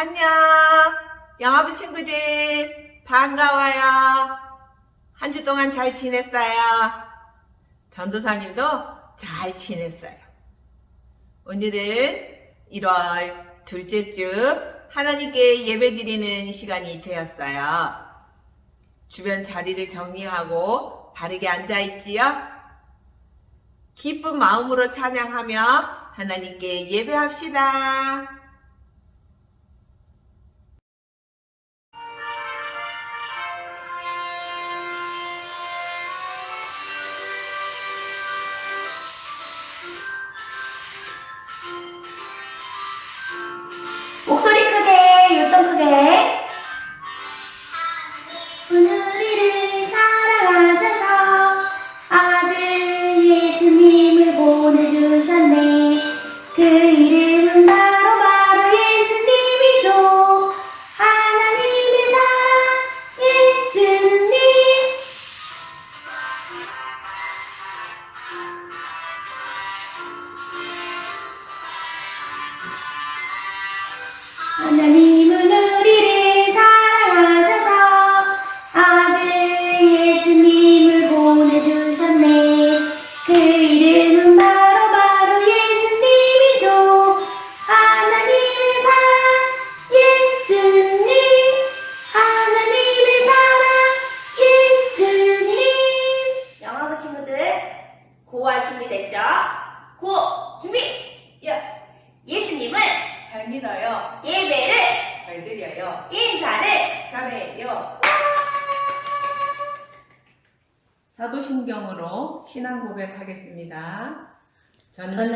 안녕. 영화부 친구들, 반가워요. 한 주 동안 잘 지냈어요. 전도사님도 잘 지냈어요. 오늘은 1월 둘째 주 하나님께 예배 드리는 시간이 되었어요. 주변 자리를 정리하고 바르게 앉아있지요? 기쁜 마음으로 찬양하며 하나님께 예배합시다. 우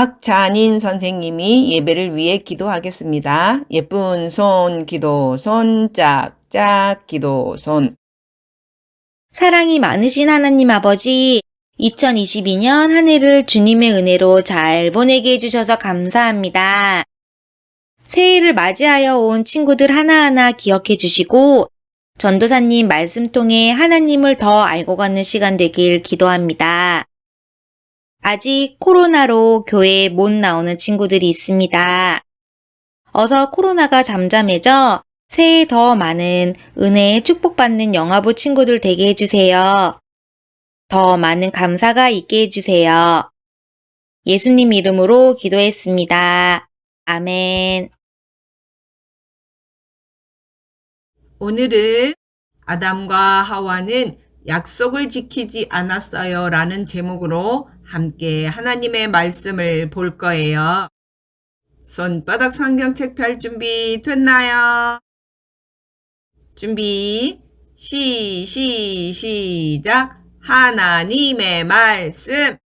박찬인 선생님이 예배를 위해 기도하겠습니다. 예쁜 손 기도 손 짝 짝 기도 손 사랑이 많으신 하나님 아버지, 2022년 한 해를 주님의 은혜로 잘 보내게 해주셔서 감사합니다. 새해를 맞이하여 온 친구들 하나하나 기억해 주시고, 전도사님 말씀 통해 하나님을 더 알고 가는 시간 되길 기도합니다. 아직 코로나로 교회에 못 나오는 친구들이 있습니다. 어서 코로나가 잠잠해져 새해 더 많은 은혜에 축복받는 영화부 친구들 되게 해주세요. 더 많은 감사가 있게 해주세요. 예수님 이름으로 기도했습니다. 아멘. 오늘은 아담과 하와는 약속을 지키지 않았어요 라는 제목으로 함께 하나님의 말씀을 볼 거예요. 손바닥 성경책 펼 준비 됐나요? 준비 시, 시, 시작. 하나님의 말씀.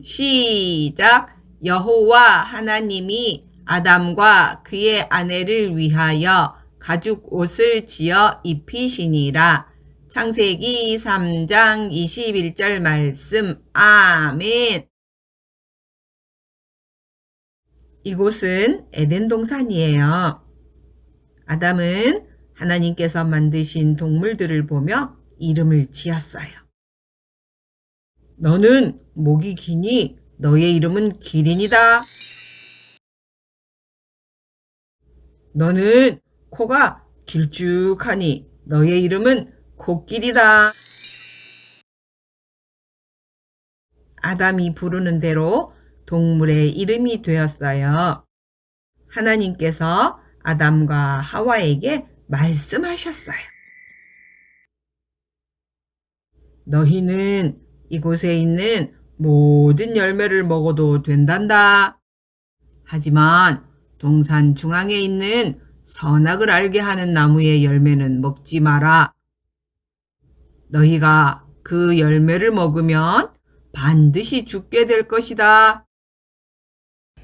시작. 여호와 하나님이 아담과 그의 아내를 위하여 가죽 옷을 지어 입히시니라. 창세기 3장 21절 말씀. 아멘. 이곳은 에덴 동산이에요. 아담은 하나님께서 만드신 동물들을 보며 이름을 지었어요. 너는 목이 기니 너의 이름은 기린이다. 너는 코가 길쭉하니 너의 이름은 코끼리다. 아담이 부르는 대로 동물의 이름이 되었어요. 하나님께서 아담과 하와에게 말씀하셨어요. 너희는 이곳에 있는 모든 열매를 먹어도 된단다. 하지만 동산 중앙에 있는 선악을 알게 하는 나무의 열매는 먹지 마라. 너희가 그 열매를 먹으면 반드시 죽게 될 것이다.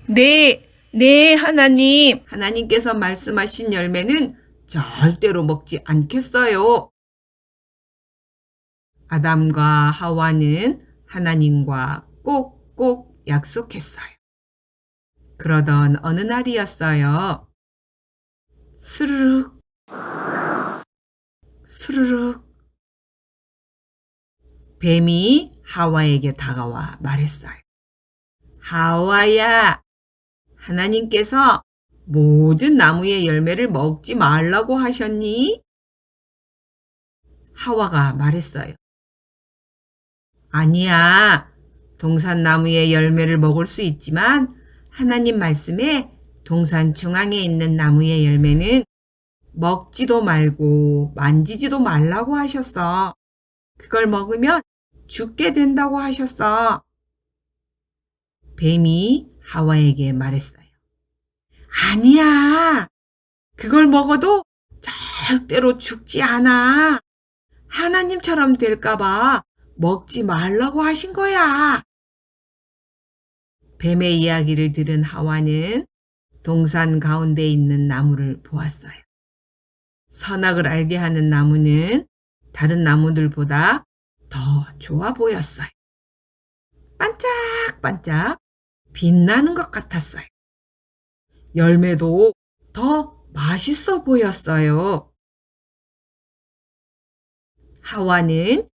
네, 네, 하나님. 하나님께서 말씀하신 열매는 절대로 먹지 않겠어요. 아담과 하와는 하나님과 꼭꼭 약속했어요. 그러던 어느 날이었어요. 스르륵, 스르륵. 뱀이 하와에게 다가와 말했어요. 하와야, 하나님께서 모든 나무의 열매를 먹지 말라고 하셨니? 하와가 말했어요. 아니야. 동산나무의 열매를 먹을 수 있지만 하나님 말씀에 동산 중앙에 있는 나무의 열매는 먹지도 말고 만지지도 말라고 하셨어. 그걸 먹으면 죽게 된다고 하셨어. 뱀이 하와에게 말했어요. 아니야. 그걸 먹어도 절대로 죽지 않아. 하나님처럼 될까봐 먹지 말라고 하신 거야. 뱀의 이야기를 들은 하와는 동산 가운데 있는 나무를 보았어요. 선악을 알게 하는 나무는 다른 나무들보다 더 좋아 보였어요. 반짝반짝 빛나는 것 같았어요. 열매도 더 맛있어 보였어요. 하와는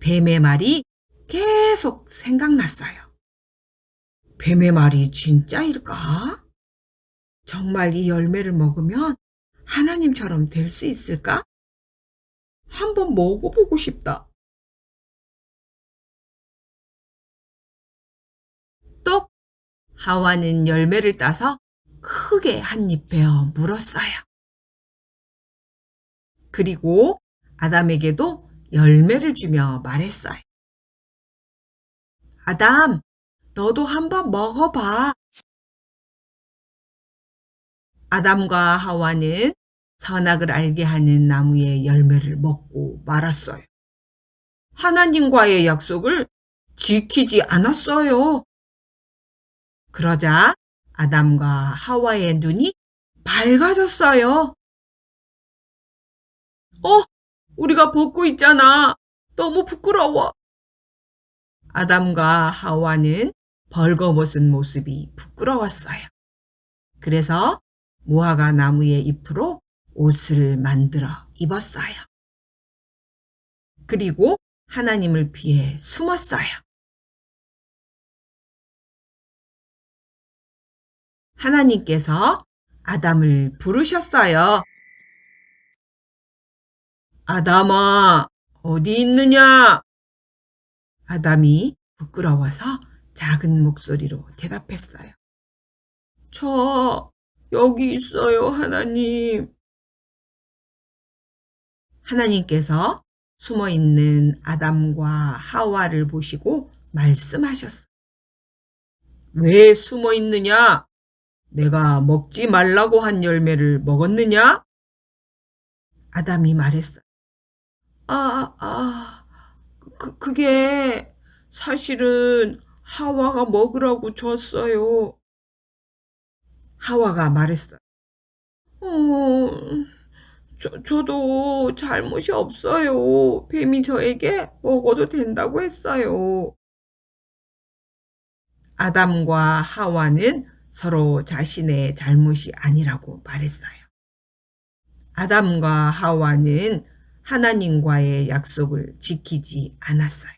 뱀의 말이 계속 생각났어요. 뱀의 말이 진짜일까? 정말 이 열매를 먹으면 하나님처럼 될 수 있을까? 한번 먹어보고 싶다. 하와는 열매를 따서 크게 한 입 베어 물었어요. 그리고 아담에게도 열매를 주며 말했어요. 아담, 너도 한번 먹어봐. 아담과 하와는 선악을 알게 하는 나무의 열매를 먹고 말았어요. 하나님과의 약속을 지키지 않았어요. 그러자 아담과 하와의 눈이 밝아졌어요. 어, 우리가 벗고 있잖아. 너무 부끄러워. 아담과 하와는 벌거벗은 모습이 부끄러웠어요. 그래서 무화과 나무의 잎으로 옷을 만들어 입었어요. 그리고 하나님을 피해 숨었어요. 하나님께서 아담을 부르셨어요. 아담아, 어디 있느냐? 아담이 부끄러워서 작은 목소리로 대답했어요. 저, 여기 있어요, 하나님. 하나님께서 숨어 있는 아담과 하와를 보시고 말씀하셨어요. 왜 숨어 있느냐? 내가 먹지 말라고 한 열매를 먹었느냐? 아담이 말했어요. 아, 아, 그, 그게 사실은 하와가 먹으라고 줬어요. 하와가 말했어요. 어, 저, 저도 잘못이 없어요. 뱀이 저에게 먹어도 된다고 했어요. 아담과 하와는 서로 자신의 잘못이 아니라고 말했어요. 아담과 하와는 하나님과의 약속을 지키지 않았어요.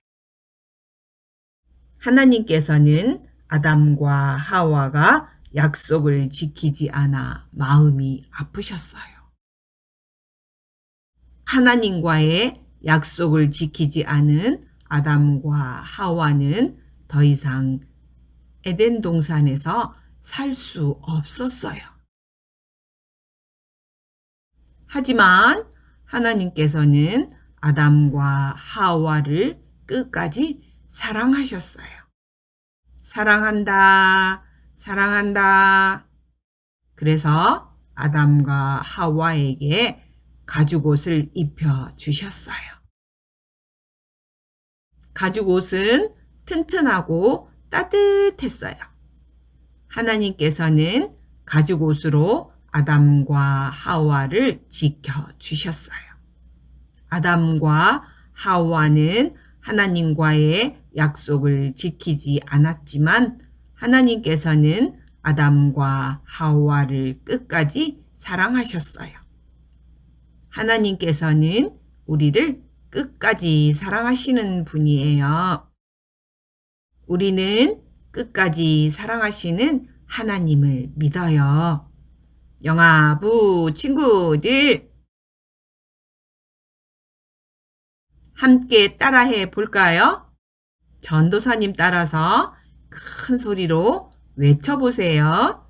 하나님께서는 아담과 하와가 약속을 지키지 않아 마음이 아프셨어요. 하나님과의 약속을 지키지 않은 아담과 하와는 더 이상 에덴 동산에서 살 수 없었어요. 하지만 하나님께서는 아담과 하와를 끝까지 사랑하셨어요. 사랑한다, 사랑한다. 그래서 아담과 하와에게 가죽 옷을 입혀 주셨어요. 가죽 옷은 튼튼하고 따뜻했어요. 하나님께서는 가죽 옷으로 아담과 하와를 지켜 주셨어요. 아담과 하와는 하나님과의 약속을 지키지 않았지만 하나님께서는 아담과 하와를 끝까지 사랑하셨어요. 하나님께서는 우리를 끝까지 사랑하시는 분이에요. 우리는 끝까지 사랑하시는 하나님을 믿어요. 영아부 친구들, 함께 따라해 볼까요? 전도사님 따라서 큰 소리로 외쳐보세요.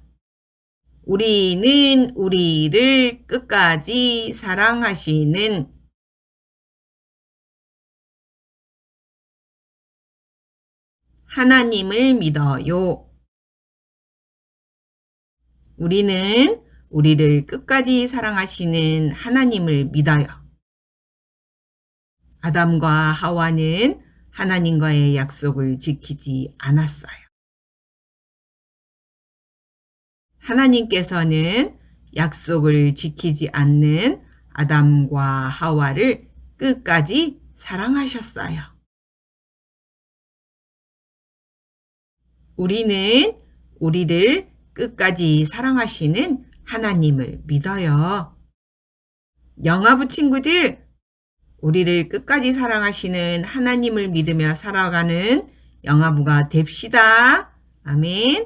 우리는 우리를 끝까지 사랑하시는 하나님을 믿어요. 우리는 우리를 끝까지 사랑하시는 하나님을 믿어요. 아담과 하와는 하나님과의 약속을 지키지 않았어요. 하나님께서는 약속을 지키지 않는 아담과 하와를 끝까지 사랑하셨어요. 우리는 우리를 끝까지 사랑하시는 하나님을 믿어요. 영아부 친구들, 우리를 끝까지 사랑하시는 하나님을 믿으며 살아가는 영아부가 됩시다. 아멘.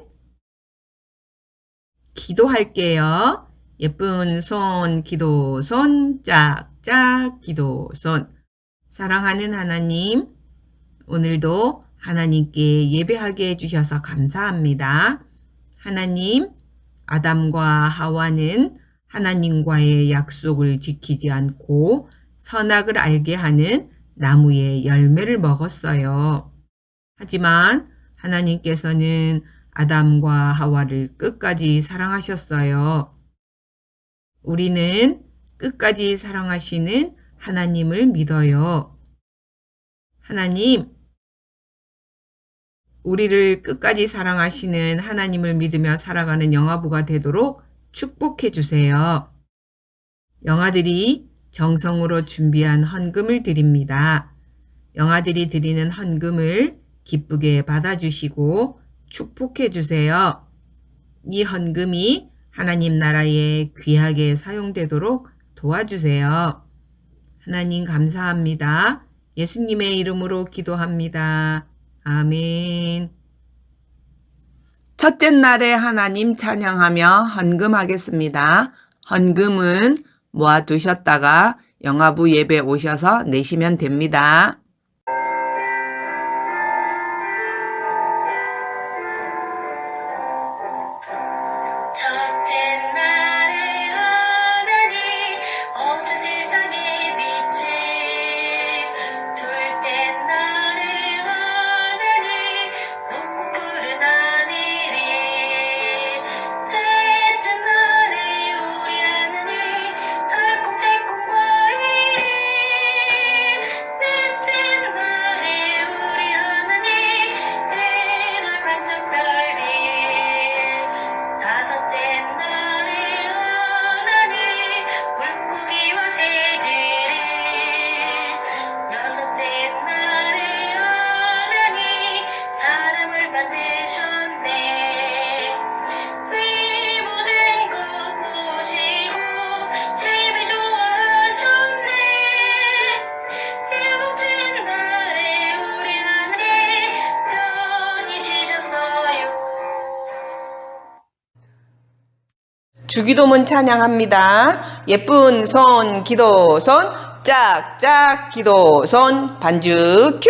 기도할게요. 예쁜 손, 기도 손, 짝짝 기도 손. 사랑하는 하나님, 오늘도 하나님께 예배하게 해주셔서 감사합니다. 하나님, 아담과 하와는 하나님과의 약속을 지키지 않고 선악을 알게 하는 나무의 열매를 먹었어요. 하지만 하나님께서는 아담과 하와를 끝까지 사랑하셨어요. 우리는 끝까지 사랑하시는 하나님을 믿어요. 하나님, 우리를 끝까지 사랑하시는 하나님을 믿으며 살아가는 영아부가 되도록 축복해 주세요. 영아들이 정성으로 준비한 헌금을 드립니다. 영아들이 드리는 헌금을 기쁘게 받아주시고 축복해 주세요. 이 헌금이 하나님 나라에 귀하게 사용되도록 도와주세요. 하나님 감사합니다. 예수님의 이름으로 기도합니다. 아멘. 첫째 날에 하나님 찬양하며 헌금하겠습니다. 헌금은 모아두셨다가 영화부 예배 오셔서 내시면 됩니다. 주기도문 찬양합니다. 예쁜 손 기도손 짝짝 기도손 반주 큐.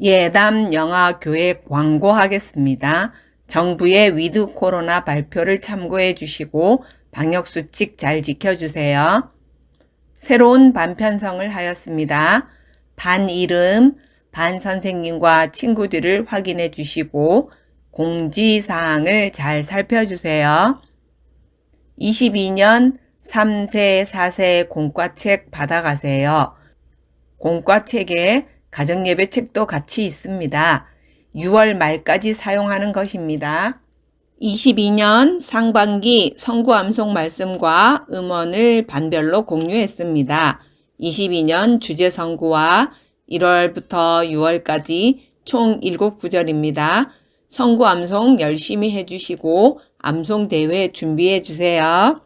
예담 영아교회 광고하겠습니다. 정부의 위드 코로나 발표를 참고해 주시고 방역수칙 잘 지켜주세요. 새로운 반 편성을 하였습니다. 반 이름, 반 선생님과 친구들을 확인해 주시고 공지사항을 잘 살펴주세요. 22년 3세, 4세 공과책 받아가세요. 공과책에 가정예배 책도 같이 있습니다. 6월 말까지 사용하는 것입니다. 22년 상반기 성구 암송 말씀과 음원을 반별로 공유했습니다. 22년 주제 성구와 1월부터 6월까지 총 7구절입니다. 성구 암송 열심히 해주시고 암송 대회 준비해 주세요.